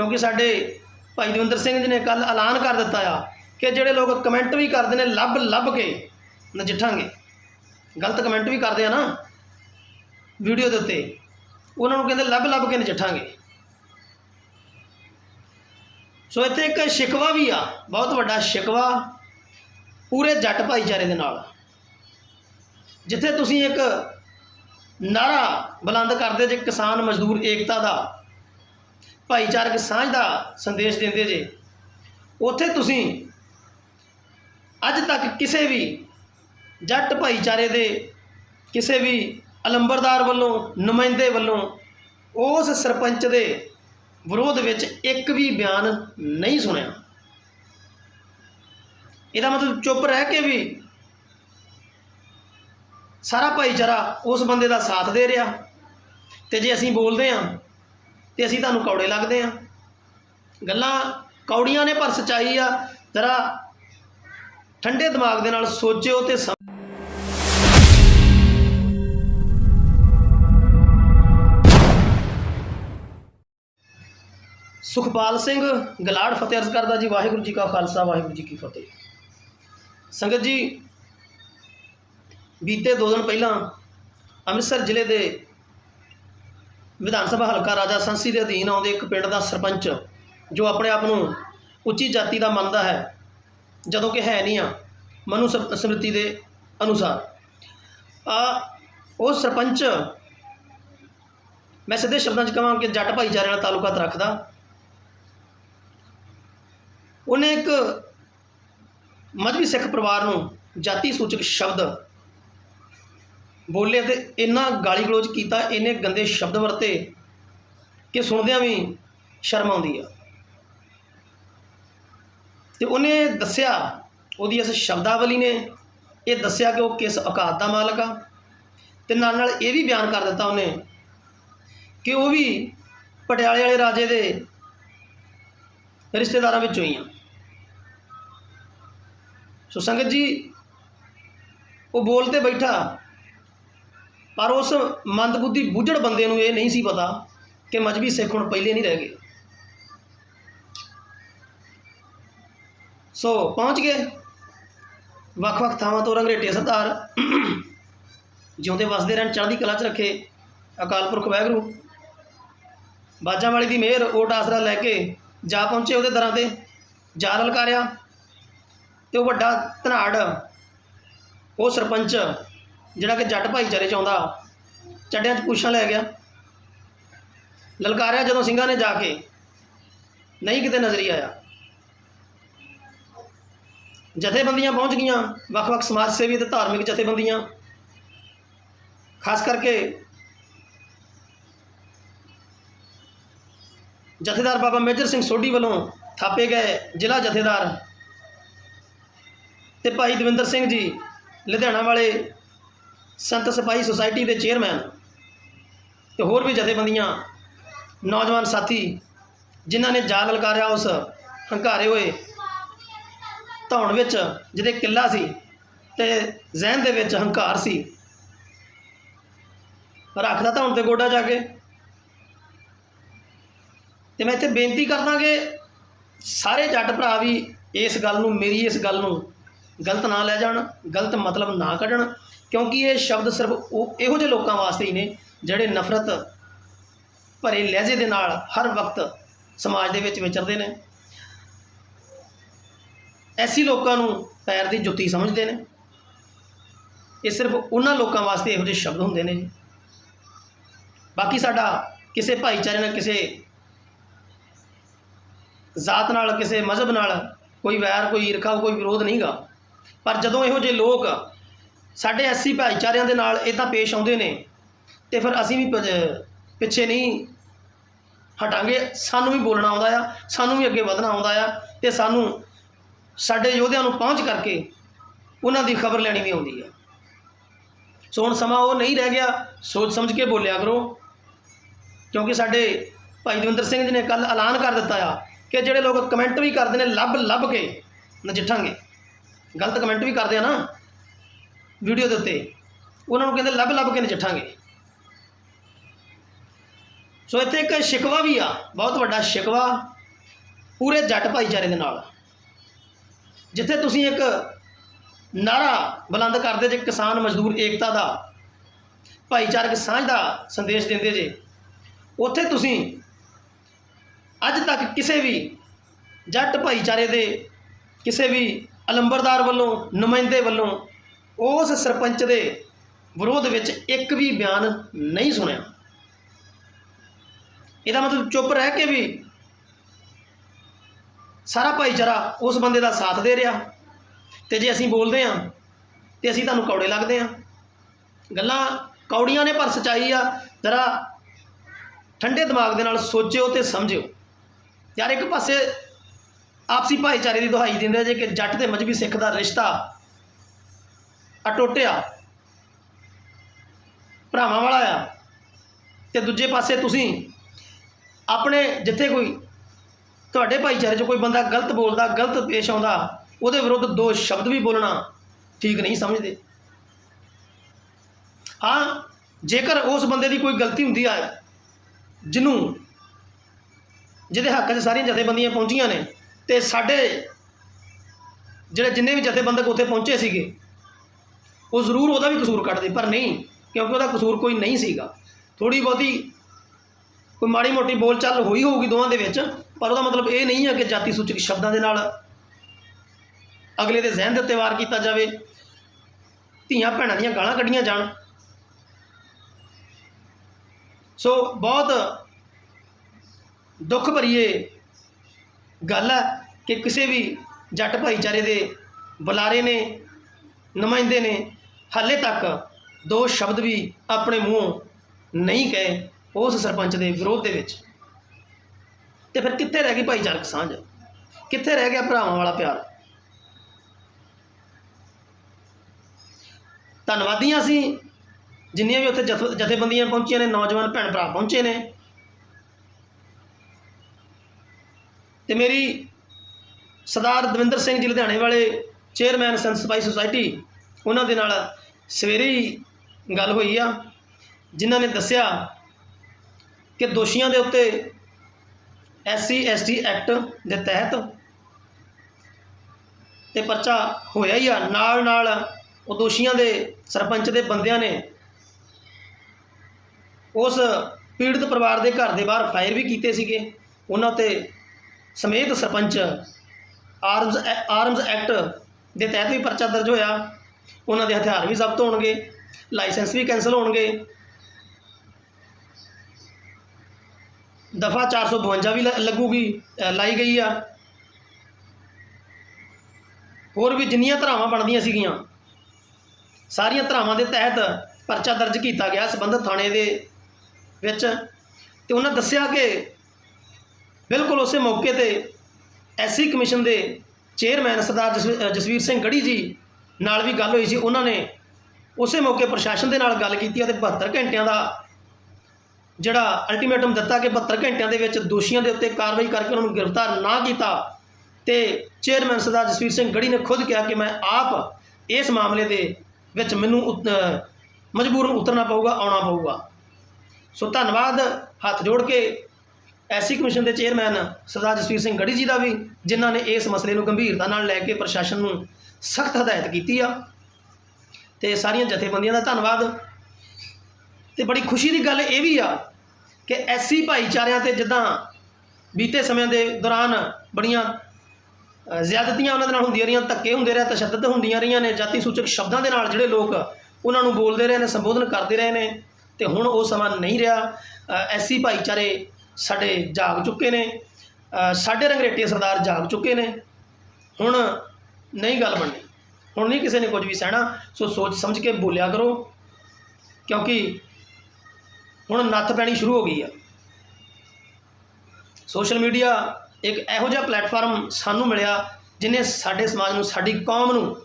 ਕਿਉਂਕਿ ਸਾਡੇ ਭਾਈ ਦਵਿੰਦਰ ਸਿੰਘ ਜੀ ਨੇ ਕੱਲ ਐਲਾਨ ਕਰ ਦਿੱਤਾ ਆ ਕਿ ਜਿਹੜੇ ਲੋਕ ਕਮੈਂਟ ਵੀ ਕਰਦੇ ਨੇ, ਲੱਭ ਲੱਭ ਕੇ ਨਜਿੱਠਾਂਗੇ। ਗਲਤ ਕਮੈਂਟ ਵੀ ਕਰਦੇ ਆ ਨਾ ਵੀਡੀਓ ਦੇ ਉੱਤੇ, ਉਹਨਾਂ ਨੂੰ ਕਹਿੰਦੇ ਲੱਭ ਲੱਭ ਕੇ ਨਜਿੱਠਾਂਗੇ। ਸੋ ਇੱਥੇ ਇੱਕ ਸ਼ਿਕਵਾ ਵੀ ਆ, ਬਹੁਤ ਵੱਡਾ ਸ਼ਿਕਵਾ ਪੂਰੇ ਜੱਟ ਭਾਈਚਾਰੇ ਦੇ ਨਾਲ। ਜਿੱਥੇ ਤੁਸੀਂ ਇੱਕ ਨਾਰਾ ਬੁਲੰਦ ਕਰਦੇ ਜੇ ਕਿਸਾਨ ਮਜ਼ਦੂਰ ਏਕਤਾ ਦਾ ਭਾਈਚਾਰਕ ਸਾਂਝ ਦਾ ਸੰਦੇਸ਼ ਦਿੰਦੇ ਜੇ। ਉੱਥੇ ਤੁਸੀਂ ਅੱਜ ਤੱਕ ਕਿਸੇ ਵੀ ਜੱਟ ਭਾਈਚਾਰੇ ਦੇ, ਕਿਸੇ ਵੀ ਅਲੰਬਰਦਾਰ ਵੱਲੋਂ, ਨੁਮਾਇੰਦੇ ਵੱਲੋਂ, ਉਸ ਸਰਪੰਚ ਦੇ ਵਿਰੋਧ ਵਿੱਚ ਇੱਕ ਵੀ ਬਿਆਨ ਨਹੀਂ ਸੁਣਿਆ। ਇਹਦਾ ਮਤਲਬ ਚੁੱਪ ਰਹਿ ਕੇ ਵੀ ਸਾਰਾ ਭਾਈਚਾਰਾ ਉਸ ਬੰਦੇ ਦਾ ਸਾਥ ਦੇ ਰਿਹਾ। ਤੇ ਜੇ ਅਸੀਂ ਬੋਲਦੇ ਹਾਂ ਤੇ ਅਸੀਂ ਤੁਹਾਨੂੰ ਕੌੜੇ ਲੱਗਦੇ ਹਾਂ। ਗੱਲਾਂ ਕੌੜੀਆਂ ਨੇ ਪਰ ਸਚਾਈ ਆ। ਜਰਾ ਠੰਡੇ ਦਿਮਾਗ ਦੇ ਨਾਲ ਸੋਚਿਓ ਤੇ ਸਮ- ਸੁਖਪਾਲ ਸਿੰਘ ਗਲਾੜ ਫਤਿਹ ਅਰਜ਼ ਕਰਦਾ ਜੀ, ਵਾਹਿਗੁਰੂ ਜੀ ਕਾ ਖਾਲਸਾ, ਵਾਹਿਗੁਰੂ ਜੀ ਕੀ ਫਤਿਹ। ਸੰਗਤ ਜੀ, ਬੀਤੇ ਦੋ ਦਿਨ ਪਹਿਲਾਂ ਅੰਮ੍ਰਿਤਸਰ ਜ਼ਿਲ੍ਹੇ ਦੇ ਵਿਧਾਨ ਸਭਾ ਹਲਕਾ ਰਾਜਾ ਸੰਸੀ ਦੇ ਅਧੀਨ ਆਉਂਦੇ ਇੱਕ ਪਿੰਡ ਦਾ ਸਰਪੰਚ, ਜੋ ਆਪਣੇ ਆਪ ਨੂੰ ਉੱਚੀ ਜਾਤੀ ਦਾ ਮੰਨਦਾ ਹੈ, ਜਦੋਂ ਕਿ ਹੈ ਨਹੀਂ ਆ, ਮਨੂ ਸਮ੍ਰਿਤੀ ਦੇ ਅਨੁਸਾਰ। ਆ, ਉਹ ਸਰਪੰਚ, ਮੈਂ ਸਿੱਧੇ ਸ਼ਬਦਾਂ 'ਚ ਕਹਾਂ ਕਿ ਜੱਟ ਭਾਈਚਾਰੇ ਨਾਲ ਤਾਲੁਕਾਤ ਰੱਖਦਾ। ਉਹਨੇ ਇੱਕ ਮਜਬੀ ਸਿੱਖ ਪਰਿਵਾਰ ਨੂੰ ਜਾਤੀ ਸੂਚਕ ਸ਼ਬਦ ਬੋਲੇ ਤੇ ਇੰਨਾ ਗਾਲੀ ਗਲੋਚ ਕੀਤਾ ਇਹਨੇ ਗੰਦੇ ਸ਼ਬਦ ਵਰਤੇ ਕਿ ਸੁਣਦਿਆਂ ਵੀ ਸ਼ਰਮ ਆਉਂਦੀ ਆ। ਤੇ ਉਹਨੇ ਦੱਸਿਆ, ਉਹਦੀ ਇਸ ਸ਼ਬਦਾਵਲੀ ਨੇ ਇਹ ਦੱਸਿਆ ਕਿ ਉਹ ਕਿਸ ਔਕਾਤ ਦਾ ਮਾਲਕ ਆ। ਤੇ ਨਾਲ ਨਾਲ ਇਹ ਵੀ ਬਿਆਨ ਕਰ ਦਿੱਤਾ ਉਹਨੇ ਕਿ ਉਹ ਵੀ ਪਟਿਆਲੇ ਵਾਲੇ ਰਾਜੇ ਦੇ ਰਿਸ਼ਤੇਦਾਰਾਂ ਵਿੱਚੋਂ ਹੀ ਆ। ਸੋ ਸੰਗਤ ਜੀ, ਉਹ ਬੋਲ ਤੇ ਬੈਠਾ ਪਰ ਉਸ ਮੰਦਬੁੱਧੀ ਬੁੱਝੜ ਬੰਦੇ ਨੂੰ ਇਹ ਨਹੀਂ ਸੀ ਪਤਾ ਕਿ ਮਜਬੀ ਸਿੱਖ ਹੁਣ ਪਹਿਲੇ ਨਹੀਂ ਰਹਿ ਗਏ। ਸੋ ਪਹੁੰਚ ਗਏ। ਵੱਖ-ਵੱਖ ਥਾਵਾਂ ਤੋਂ ਰੰਗਰੇਟੇ ਸਰਦਾਰ ਜਿਉਂਦੇ ਵਸਦੇ ਰਹਿਣ, ਚੜ੍ਹਦੀ ਕਲਾ 'ਚ ਰੱਖੇ ਅਕਾਲ ਪੁਰਖ ਵਾਹਿਗੁਰੂ। ਬਾਜਾਂ ਵਾਲੀ ਦੀ ਮਿਹਰ ਓਟ ਆਸਰਾ ਲੈ ਕੇ ਜਾ ਪਹੁੰਚੇ ਉਹਦੇ ਦਰਾਂ ਤੇ। ਜਾ ਲਲਕਾਰਿਆ ਤੇ ਉਹ ਵੱਡਾ ਧਨਾੜ, ਉਹ ਸਰਪੰਚ ਜਿਹੜਾ ਕਿ ਜੱਟ ਭਾਈਚਾਰੇ ਚ ਆਉਂਦਾ, ਚੱਡਿਆਂ 'ਚ ਪੁੱਛਾਂ ਲੈ ਗਿਆ। ਲਲਕਾਰਿਆ ਜਦੋਂ ਸਿੰਘਾਂ ਨੇ ਜਾ ਕੇ, ਨਹੀਂ ਕਿਤੇ ਨਜ਼ਰੀ ਆਇਆ। ਜਥੇਬੰਦੀਆਂ ਪਹੁੰਚ ਗਈਆਂ, ਵੱਖ-ਵੱਖ ਸਮਾਜ ਸੇਵੀ ਤੇ ਧਾਰਮਿਕ ਜਥੇਬੰਦੀਆਂ। ਖਾਸ ਕਰਕੇ ਜਥੇਦਾਰ ਬਾਬਾ ਮੇਜਰ ਸਿੰਘ ਸੋਢੀ ਵੱਲੋਂ ਥਾਪੇ ਗਏ ਜ਼ਿਲ੍ਹਾ ਜਥੇਦਾਰ ਤੇ ਭਾਈ ਦਵਿੰਦਰ ਸਿੰਘ ਜੀ, ਲੁਧਿਆਣਾ ਵਾਲੇ ਸੰਤ ਸਿਪਾਹੀ ਸੁਸਾਇਟੀ ਦੇ ਚੇਅਰਮੈਨ ਤੇ ਹੋਰ ਵੀ ਜਥੇਬੰਦੀਆਂ, ਨੌਜਵਾਨ ਸਾਥੀ ਜਿਨ੍ਹਾਂ ਨੇ ਜਾ ਲਲਕਾਰਿਆ ਉਸ ਹੰਕਾਰੇ ਹੋਏ ਧੌਣ ਵਿੱਚ, ਜਿਹਦੇ ਕਿੱਲਾ ਸੀ ਤੇ ਜ਼ਹਿਨ ਦੇ ਵਿੱਚ ਹੰਕਾਰ ਸੀ। ਰੱਖਦਾ ਧੌਣ ਤੇ ਗੋਡਾ ਜਾ ਕੇ। ਤੇ ਮੈਂ ਇੱਥੇ ਬੇਨਤੀ ਕਰਦਾ ਕਿ ਸਾਰੇ ਜੱਟ ਭਰਾ ਵੀ ਇਸ ਗੱਲ ਨੂੰ, ਮੇਰੀ ਇਸ ਗੱਲ ਨੂੰ ਗਲਤ ਨਾ ਲੈ ਜਾਣ, ਗਲਤ ਮਤਲਬ ਨਾ ਕੱਢਣ, ਕਿਉਂਕਿ ਇਹ ਸ਼ਬਦ ਸਿਰਫ ਉਹ ਇਹੋ ਜਿਹੇ ਲੋਕਾਂ ਵਾਸਤੇ ਹੀ ਨੇ ਜਿਹੜੇ ਨਫ਼ਰਤ ਭਰੇ ਲਹਿਜੇ ਦੇ ਨਾਲ ਹਰ ਵਕਤ ਸਮਾਜ ਦੇ ਵਿੱਚ ਵਿਚਰਦੇ ਨੇ। ਐਸੀ ਲੋਕਾਂ ਨੂੰ ਪੈਰ ਦੀ ਜੁੱਤੀ ਸਮਝਦੇ ਨੇ। ਇਹ ਸਿਰਫ ਉਹਨਾਂ ਲੋਕਾਂ ਵਾਸਤੇ ਇਹੋ ਜਿਹੇ ਸ਼ਬਦ ਹੁੰਦੇ ਨੇ ਜੀ। ਬਾਕੀ ਸਾਡਾ ਕਿਸੇ ਭਾਈਚਾਰੇ ਨਾਲ, ਕਿਸੇ ਜ਼ਾਤ ਨਾਲ, ਕਿਸੇ ਮਜ਼ਹਬ ਨਾਲ ਕੋਈ ਵੈਰ, ਕੋਈ ਈਰਖਾ, ਕੋਈ ਵਿਰੋਧ ਨਹੀਂਗਾ। ਪਰ ਜਦੋਂ ਇਹੋ ਜਿਹੇ ਲੋਕ ਸਾਡੇ ਐਸੀ ਭਾਈਚਾਰਿਆਂ ਦੇ ਨਾਲ ਇਹ ਤਾਂ ਪੇਸ਼ ਆਉਂਦੇ ਨੇ ਤੇ ਫਿਰ ਅਸੀਂ ਵੀ ਪਿੱਛੇ ਨਹੀਂ ਹਟਾਂਗੇ, ਸਾਨੂੰ ਵੀ ਬੋਲਣਾ ਆਉਂਦਾ ਆ, ਸਾਨੂੰ ਵੀ ਅੱਗੇ ਵਧਣਾ ਆਉਂਦਾ ਆ ਤੇ ਸਾਨੂੰ ਸਾਡੇ ਯੋਧਿਆਂ ਨੂੰ ਪਹੁੰਚ ਕਰਕੇ ਉਹਨਾਂ ਦੀ ਖਬਰ ਲੈਣੀ ਵੀ ਆਉਂਦੀ ਆ। ਸੋ ਹੁਣ ਸਮਾਂ ਉਹ ਨਹੀਂ ਰਹਿ ਗਿਆ, ਸੋਚ ਸਮਝ ਕੇ ਬੋਲਿਆ ਕਰੋ। ਕਿਉਂਕਿ ਸਾਡੇ ਭਾਈ ਦਵਿੰਦਰ ਸਿੰਘ ਜੀ ਨੇ ਕੱਲ ਐਲਾਨ ਕਰ ਦਿੱਤਾ ਆ ਕਿ ਜਿਹੜੇ ਲੋਕ ਕਮੈਂਟ ਵੀ ਕਰਦੇ ਨੇ ਲੱਭ ਲੱਭ ਕੇ ਨਜਿੱਠਾਂਗੇ। ਗਲਤ ਕਮੈਂਟ ਵੀ ਕਰਦੇ ਆ ਨਾ ਵੀਡੀਓ ਦੇ ਉੱਤੇ, ਉਹਨਾਂ ਨੂੰ ਕਹਿੰਦੇ ਲੱਭ ਲੱਭ ਕੇ ਨਜਿੱਠਾਂਗੇ ਸੋ ਇੱਥੇ ਇੱਕ ਸ਼ਿਕਵਾ ਵੀ ਆ, ਬਹੁਤ ਵੱਡਾ ਸ਼ਿਕਵਾ, ਪੂਰੇ ਜੱਟ ਭਾਈਚਾਰੇ ਦੇ ਨਾਲ। ਜਿੱਥੇ ਤੁਸੀਂ ਇੱਕ ਨਾਰਾ ਬੁਲੰਦ ਕਰਦੇ ਜੇ, ਕਿਸਾਨ ਮਜ਼ਦੂਰ ਏਕਤਾ ਦਾ, ਭਾਈਚਾਰਕ ਸਾਂਝ ਦਾ ਸੰਦੇਸ਼ ਦਿੰਦੇ ਜੇ, ਉੱਥੇ ਤੁਸੀਂ ਅੱਜ ਤੱਕ ਕਿਸੇ ਵੀ ਜੱਟ ਭਾਈਚਾਰੇ ਦੇ, ਕਿਸੇ ਵੀ ਅਲੰਬਰਦਾਰ ਵੱਲੋਂ, ਨੁਮਾਇੰਦੇ ਵੱਲੋਂ ਉਸ ਸਰਪੰਚ ਦੇ ਵਿਰੋਧ ਵਿੱਚ ਇੱਕ ਵੀ ਬਿਆਨ ਨਹੀਂ ਸੁਣਿਆ। ਇਹਦਾ ਮਤਲਬ ਚੁੱਪ ਰਹਿ ਕੇ ਵੀ ਸਾਰਾ ਭਾਈਚਾਰਾ ਉਸ ਬੰਦੇ ਦਾ ਸਾਥ ਦੇ ਰਿਹਾ। ਤੇ ਜੇ ਅਸੀਂ ਬੋਲਦੇ ਹਾਂ, ਤੇ ਅਸੀਂ ਤੁਹਾਨੂੰ ਕੌੜੇ ਲੱਗਦੇ ਹਾਂ। ਗੱਲਾਂ ਕੌੜੀਆਂ ਨੇ, ਪਰ ਸਚਾਈ ਆ। ਜਰਾ ਠੰਡੇ ਦਿਮਾਗ ਦੇ ਨਾਲ ਸੋਚਿਓ ਤੇ ਸਮਝਿਓ। ਯਾਰ ਇੱਕ ਪਾਸੇ ਆਪਸੀ ਭਾਈਚਾਰੇ ਦੀ ਦੁਹਾਈ ਦਿੰਦੇ ਜੇ ਕਿ ਜੱਟ ਤੇ ਮਜਬੀ ਸਿੱਖ ਦਾ ਰਿਸ਼ਤਾ ਅਟੋਟਿਆ, ਭਰਾਵਾਂ ਵਾਲਾ ਆ, ਤੇ ਦੂਜੇ ਪਾਸੇ ਤੁਸੀਂ ਆਪਣੇ ਜਿੱਥੇ ਕੋਈ ਤੁਹਾਡੇ ਭਾਈਚਾਰੇ 'ਚ ਕੋਈ ਬੰਦਾ ਗਲਤ ਬੋਲਦਾ, ਗਲਤ ਪੇਸ਼ ਆਉਂਦਾ, ਉਹਦੇ ਵਿਰੁੱਧ ਦੋ ਸ਼ਬਦ ਵੀ ਬੋਲਣਾ ਠੀਕ ਨਹੀਂ ਸਮਝਦੇ। ਹਾਂ, ਜੇਕਰ ਉਸ ਬੰਦੇ ਦੀ ਕੋਈ ਗਲਤੀ ਹੁੰਦੀ ਆ, ਜਿਹਨੂੰ ਜਿਹਦੇ ਹੱਕ 'ਚ ਸਾਰੀਆਂ ਜਥੇਬੰਦੀਆਂ ਪਹੁੰਚੀਆਂ ਨੇ ਤੇ ਸਾਡੇ ਜਿਹੜੇ ਜਿੰਨੇ ਵੀ ਜਥੇਬੰਦਕ ਉੱਥੇ ਪਹੁੰਚੇ ਸੀਗੇ, ਉਹ ਜ਼ਰੂਰ ਉਹਦਾ ਵੀ ਕਸੂਰ ਕੱਢਦੇ ਪਰ ਨਹੀਂ, ਕਿਉਂਕਿ ਉਹਦਾ ਕਸੂਰ ਕੋਈ ਨਹੀਂ ਸੀਗਾ। ਥੋੜੀ ਬਹੁਤੀ ਕੋਈ ਮਾੜੀ ਮੋਟੀ ਬੋਲਚਾਲ ਹੋਈ ਹੋਊਗੀ ਦੋਵਾਂ ਦੇ ਵਿੱਚ, ਪਰ ਉਹਦਾ ਮਤਲਬ ਇਹ ਨਹੀਂ ਹੈ ਕਿ ਜਾਤੀ ਸੂਚਕ ਸ਼ਬਦਾਂ ਦੇ ਨਾਲ ਅਗਲੇ ਦੇ ਜ਼ਿਹਨ ਦੇ ਉੱਤੇ ਵਾਰ ਕੀਤਾ ਜਾਵੇ, ਧੀਆਂ ਭੈਣਾਂ ਦੀਆਂ ਗਾਲਾਂ ਕੱਢੀਆਂ ਜਾਣ। ਸੋ ਬਹੁਤ ਦੁੱਖ ਭਰੀ ਇਹ ਗੱਲ ਹੈ। ਕਿ ਕਿਸੇ ਵੀ ਜੱਟ ਭਾਈਚਾਰੇ ਦੇ ਬੁਲਾਰੇ ਨੇ, ਨੁਮਾਇੰਦੇ ਨੇ, ਹਾਲੇ ਤੱਕ ਦੋ ਸ਼ਬਦ ਵੀ ਆਪਣੇ ਮੂੰਹੋਂ ਨਹੀਂ ਕਹੇ ਉਸ ਸਰਪੰਚ ਦੇ ਵਿਰੋਧ ਦੇ ਵਿੱਚ। ਤੇ ਫਿਰ ਕਿੱਥੇ ਰਹਿ ਗਈ ਭਾਈਚਾਰਕ ਸਾਂਝ? ਕਿੱਥੇ ਰਹਿ ਗਿਆ ਭਰਾਵਾਂ ਵਾਲਾ ਪਿਆਰ? ਧੰਨਵਾਦੀਆਂ ਸੀ, ਜਿੰਨੀਆਂ ਵੀ ਉੱਥੇ ਜਥ- ਜਥੇਬੰਦੀਆਂ ਪਹੁੰਚੀਆਂ ਨੇ, ਨੌਜਵਾਨ ਭੈਣ ਭਰਾ ਪਹੁੰਚੇ ਨੇ। ਤੇ ਮੇਰੀ ਸਰਦਾਰ ਦਵਿੰਦਰ ਸਿੰਘ ਜੀ ਲੁਧਿਆਣੇ ਵਾਲੇ ਚੇਅਰਮੈਨ ਸੰਤ ਸਪਾਈ ਸੁਸਾਇਟੀ, ਉਹਨਾਂ ਦੇ ਨਾਲ ਸਵੇਰੇ ਹੀ ਗੱਲ ਹੋਈ ਆ, ਜਿਨ੍ਹਾਂ ਨੇ ਦੱਸਿਆ ਕਿ ਦੋਸ਼ੀਆਂ ਦੇ ਉੱਤੇ ਐਸਸੀ ਐਸਟੀ ਐਕਟ ਦੇ ਤਹਿਤ ਤੇ ਪਰਚਾ ਹੋਇਆ ਹੀ ਆ। ਨਾਲ ਨਾਲ ਉਹ ਦੋਸ਼ੀਆਂ ਦੇ ਸਰਪੰਚ ਦੇ ਬੰਦਿਆਂ ਨੇ ਉਸ ਪੀੜਤ ਪਰਿਵਾਰ ਦੇ ਘਰ ਦੇ ਬਾਹਰ ਫਾਇਰ ਵੀ ਕੀਤੇ ਸੀਗੇ। ਉਹਨਾਂ ਤੇ ਸਮੇਤ ਸਰਪੰਚ ਆਰਮਸ ਐ- ਆਰਮਸ ਐਕਟ ਦੇ ਤਹਿਤ ਵੀ ਪਰਚਾ ਦਰਜ ਹੋਇਆ। ਉਹਨਾਂ ਦੇ ਹਥਿਆਰ ਵੀ ਜ਼ਬਤ ਹੋਣਗੇ, ਲਾਇਸੈਂਸ ਵੀ ਕੈਂਸਲ ਹੋਣਗੇ। ਦਫਾ 452 ਵੀ ਲ- ਲੱਗੂਗੀ ਲਾਈ ਗਈ ਆ। ਹੋਰ ਵੀ ਜਿੰਨੀਆਂ ਧਰਾਵਾਂ ਬਣਦੀਆਂ ਸੀਗੀਆਂ, ਸਾਰੀਆਂ ਧਰਾਵਾਂ ਦੇ ਤਹਿਤ ਪਰਚਾ ਦਰਜ ਕੀਤਾ ਗਿਆ ਸੰਬੰਧਿਤ ਥਾਣੇ ਦੇ ਵਿੱਚ। ਤੇ ਉਹਨਾਂ ਦੱਸਿਆ ਕਿ ਬਿਲਕੁਲ ਉਸੇ ਮੌਕੇ ਤੇ ਐਸਸੀ ਕਮਿਸ਼ਨ ਦੇ ਚੇਅਰਮੈਨ ਸਰਦਾਰ ਜਸਵੀ- ਜਸਵੀਰ ਸਿੰਘ ਗੜੀ ਜੀ ਨਾਲ ਵੀ ਗੱਲ ਹੋਈ ਸੀ। ਉਹਨਾਂ ਨੇ ਉਸੇ ਮੌਕੇ ਪ੍ਰਸ਼ਾਸਨ ਦੇ ਨਾਲ ਗੱਲ ਕੀਤੀ ਅਤੇ 72 ਘੰਟਿਆਂ ਦਾ ਜਿਹੜਾ ਅਲਟੀਮੇਟਮ ਦਿੱਤਾ ਕਿ 72 ਘੰਟਿਆਂ ਦੇ ਵਿੱਚ ਦੋਸ਼ੀਆਂ ਦੇ ਉੱਤੇ ਕਾਰਵਾਈ ਕਰਕੇ ਉਹਨਾਂ ਨੂੰ ਗ੍ਰਿਫਤਾਰ ਨਾ ਕੀਤਾ ਤੇ ਚੇਅਰਮੈਨ ਸਰਦਾਰ ਜਸਵੀਰ ਸਿੰਘ ਗੜੀ ਨੇ ਖੁਦ ਕਿਹਾ ਕਿ ਮੈਂ ਆਪ ਇਸ ਮਾਮਲੇ ਦੇ ਵਿੱਚ ਮੈਨੂੰ ਉਤ- ਮਜਬੂਰਨ ਉਤਰਨਾ ਪਊਗਾ, ਆਉਣਾ ਪਊਗਾ। ਸੋ ਧੰਨਵਾਦ, ਹੱਥ ਜੋੜ ਕੇ ਐਸੀ ਕਮਿਸ਼ਨ ਦੇ ਚੇਅਰਮੈਨ ਸਰਦਾਰ ਜਸਵੀਰ ਸਿੰਘ ਗੜੀ ਜੀ ਦਾ ਵੀ, ਜਿਨ੍ਹਾਂ ਨੇ ਇਸ ਮਸਲੇ ਨੂੰ ਗੰਭੀਰਤਾ ਨਾਲ ਲੈ ਕੇ ਪ੍ਰਸ਼ਾਸਨ ਨੂੰ ਸਖਤ ਹਦਾਇਤ ਕੀਤੀ ਆ। ਤੇ ਸਾਰੀਆਂ ਜਥੇਬੰਦੀਆਂ ਦਾ ਧੰਨਵਾਦ। ਤੇ ਬੜੀ ਖੁਸ਼ੀ ਦੀ ਗੱਲ ਇਹ ਵੀ ਆ ਕਿ ਐਸੀ ਭਾਈਚਾਰਿਆਂ ਤੇ ਜਿੱਦਾਂ ਬੀਤੇ ਸਮਿਆਂ ਦੇ ਦੌਰਾਨ ਬੜੀਆਂ ਜ਼ਿਆਦਤੀਆਂ ਉਹਨਾਂ ਦੇ ਨਾਲ ਹੁੰਦੀਆਂ ਰਹੀਆਂ, ਧੱਕੇ ਹੁੰਦੇ ਰਹੇ, ਤਸ਼ੱਦਦ ਹੁੰਦੀਆਂ ਰਹੀਆਂ ਨੇ, ਜਾਤੀ ਸੂਚਕ ਸ਼ਬਦਾਂ ਦੇ ਨਾਲ ਜਿਹੜੇ ਲੋਕ ਉਹਨਾਂ ਨੂੰ ਬੋਲਦੇ ਰਹੇ ਨੇ, ਸੰਬੋਧਨ ਕਰਦੇ ਰਹੇ ਨੇ, ਤੇ ਹੁਣ ਉਹ ਸਮਾਂ ਨਹੀਂ ਰਿਹਾ। ਐਸੀ ਭਾਈਚਾਰੇ ਸਾਡੇ ਜਾਗ ਚੁੱਕੇ ਨੇ ਸਾਡੇ ਰੰਗਰੇਟੇ ਸਰਦਾਰ ਜਾਗ ਚੁੱਕੇ ਨੇ। ਹੁਣ ਨਹੀਂ ਗੱਲ ਬਣਨੀ। ਹੁਣ ਨਹੀਂ ਕਿਸੇ ਨੇ ਕੁਝ ਵੀ ਸਹਿਣਾ, ਸੋ ਸੋਚ ਸਮਝ ਕੇ ਬੋਲਿਆ ਕਰੋ, ਕਿਉਂਕਿ ਹੁਣ ਨੱਥ ਪੈਣੀ ਸ਼ੁਰੂ ਹੋ ਗਈ ਆ। ਸੋਸ਼ਲ ਮੀਡੀਆ ਇੱਕ ਇਹੋ ਜਿਹਾ ਪਲੇਟਫਾਰਮ ਸਾਨੂੰ ਮਿਲਿਆ, ਜਿਨੇ ਸਾਡੇ ਸਮਾਜ ਨੂੰ, ਸਾਡੀ ਕੌਮ ਨੂੰ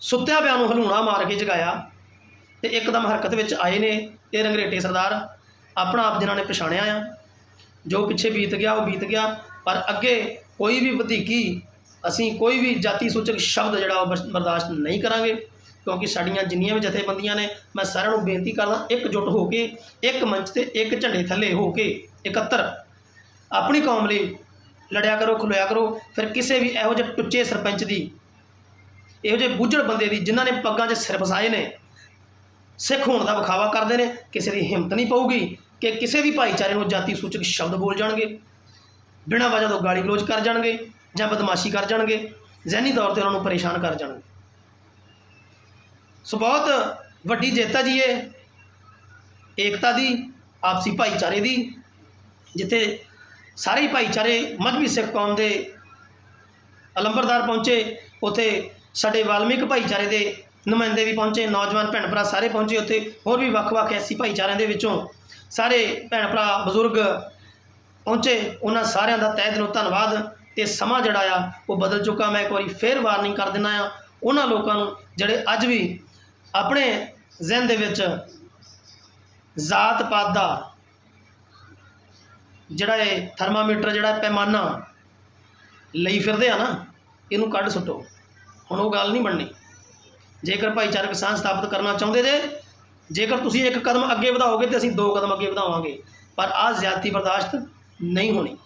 ਸੁੱਤਿਆਂ ਪਿਆਂ ਨੂੰ ਹਲੂਣਾ ਮਾਰ ਕੇ ਜਗਾਇਆ। ਤੇ ਇੱਕਦਮ ਹਰਕਤ ਵਿੱਚ ਆਏ ਨੇ ਇਹ ਰੰਗਰੇਟੇ ਸਰਦਾਰ। ਆਪਣਾ ਆਪ ਜਿਨ੍ਹਾਂ ਨੇ ਪਛਾਣਿਆ ਆ। ਜੋ ਪਿੱਛੇ ਬੀਤ ਗਿਆ ਉਹ ਬੀਤ ਗਿਆ, ਪਰ ਅੱਗੇ ਕੋਈ ਵੀ ਵਧੀਕੀ, ਅਸੀਂ ਕੋਈ ਵੀ ਜਾਤੀ ਸੂਚਕ ਸ਼ਬਦ ਜਿਹੜਾ ਉਹ ਬਸ- ਬਰਦਾਸ਼ਤ ਨਹੀਂ ਕਰਾਂਗੇ, ਕਿਉਂਕਿ ਸਾਡੀਆਂ ਜਿੰਨੀਆਂ ਵੀ ਜਥੇਬੰਦੀਆਂ ਨੇ, ਮੈਂ ਸਾਰਿਆਂ ਨੂੰ ਬੇਨਤੀ ਕਰਦਾ ਇਕਜੁੱਟ ਹੋ ਕੇ, ਇੱਕ ਮੰਚ ਤੇ ਇੱਕ ਝੰਡੇ ਥੱਲੇ ਹੋ ਕੇ ਇਕੱਤਰ, ਆਪਣੀ ਕੌਮ ਲਈ ਲੜਿਆ ਕਰੋ, ਖਲੋਇਆ ਕਰੋ, ਫਿਰ ਕਿਸੇ ਵੀ ਇਹੋ ਜਿਹੇ ਟੁੱਚੇ ਸਰਪੰਚ ਦੀ, ਇਹੋ ਜਿਹੇ ਬੁੱਝੜ ਬੰਦੇ ਦੀ ਜਿਨ੍ਹਾਂ ਨੇ ਪੱਗਾਂ 'ਚ ਸਿਰ ਫਸਾਏ ਨੇ, ਸਿੱਖ ਹੋਣ ਦਾ ਵਿਖਾਵਾ ਕਰਦੇ ਨੇ, ਕਿਸੇ ਦੀ ਹਿੰਮਤ ਨਹੀਂ ਪਊਗੀ ਕਿ ਕਿਸੇ ਵੀ ਭਾਈਚਾਰੇ ਨੂੰ ਜਾਤੀ ਸੂਚਕ ਸ਼ਬਦ ਬੋਲ ਜਾਣਗੇ, ਬਿਨਾਂ ਵਜ੍ਹਾ ਤੋਂ ਗਾਲੀ ਗਲੋਚ ਕਰ ਜਾਣਗੇ ਜਾਂ ਬਦਮਾਸ਼ੀ ਕਰ ਜਾਣਗੇ, ਜ਼ਹਿਨੀ ਤੌਰ ਤੇ ਉਹਨਾਂ ਨੂੰ ਪਰੇਸ਼ਾਨ ਕਰ ਜਾਣਗੇ। ਸੋ ਬਹੁਤ ਵੱਡੀ ਜੇਤਾ ਜੀ ਇਹ ਏਕਤਾ ਦੀ, ਆਪਸੀ ਭਾਈਚਾਰੇ ਦੀ, ਜਿੱਥੇ ਸਾਰੇ ਭਾਈਚਾਰੇ ਮਜ਼੍ਹਬੀ ਸਿੱਖ ਕੌਮ ਦੇ ਅਲੰਬਰਦਾਰ ਪਹੁੰਚੇ, ਉੱਥੇ ਸਾਡੇ ਵਾਲਮੀਕ ਭਾਈਚਾਰੇ ਦੇ ਨੁਮਾਇੰਦੇ ਵੀ ਪਹੁੰਚੇ, ਨੌਜਵਾਨ ਭੈਣ ਭਰਾ ਸਾਰੇ ਪਹੁੰਚੇ ਉੱਥੇ, ਹੋਰ ਵੀ ਵੱਖ-ਵੱਖ ਐਸੀ ਭਾਈਚਾਰਿਆਂ ਦੇ ਵਿੱਚੋਂ ਸਾਰੇ ਭੈਣ ਭਰਾ, ਬਜ਼ੁਰਗ ਪਹੁੰਚੇ, ਉਹਨਾਂ ਸਾਰਿਆਂ ਦਾ ਤਹਿ ਦਿਲੋਂ ਧੰਨਵਾਦ। ਤੇ ਸਮਾਂ ਜਿਹੜਾ ਆ, ਉਹ ਬਦਲ ਚੁੱਕਾ। ਮੈਂ ਇੱਕ ਵਾਰੀ ਫੇਰ ਵਾਰਨਿੰਗ ਕਰ ਦਿੰਦਾ ਆ, ਉਹਨਾਂ ਲੋਕਾਂ ਨੂੰ ਜਿਹੜੇ ਅੱਜ ਵੀ ਆਪਣੇ ਜ਼ਿਹਨ ਦੇ ਵਿੱਚ ਜ਼ਾਤ ਪਾਤ ਦਾ ਜਿਹੜਾ ਇਹ ਥਰਮਾਮੀਟਰ, ਜਿਹੜਾ ਪੈਮਾਨਾ ਲਈ ਫਿਰਦੇ ਆ ਨਾ, ਇਹਨੂੰ ਕੱਢ ਸੁੱਟੋ। ਹੁਣ ਉਹ ਗੱਲ ਨਹੀਂ ਬਣਨੀ। ਜੇਕਰ ਭਾਈਚਾਰਕ ਸਾਂਝ ਸਥਾਪਿਤ ਕਰਨਾ ਚਾਹੁੰਦੇ ਜੇ, ਜੇਕਰ ਤੁਸੀਂ ਇੱਕ ਕਦਮ ਅੱਗੇ ਵਧਾਓਗੇ ਤੇ ਅਸੀਂ ਦੋ ਕਦਮ ਅੱਗੇ ਵਧਾਵਾਂਗੇ, ਪਰ ਆਹ ਜ਼ਿਆਦਤੀ ਬਰਦਾਸ਼ਤ ਨਹੀਂ ਹੋਣੀ।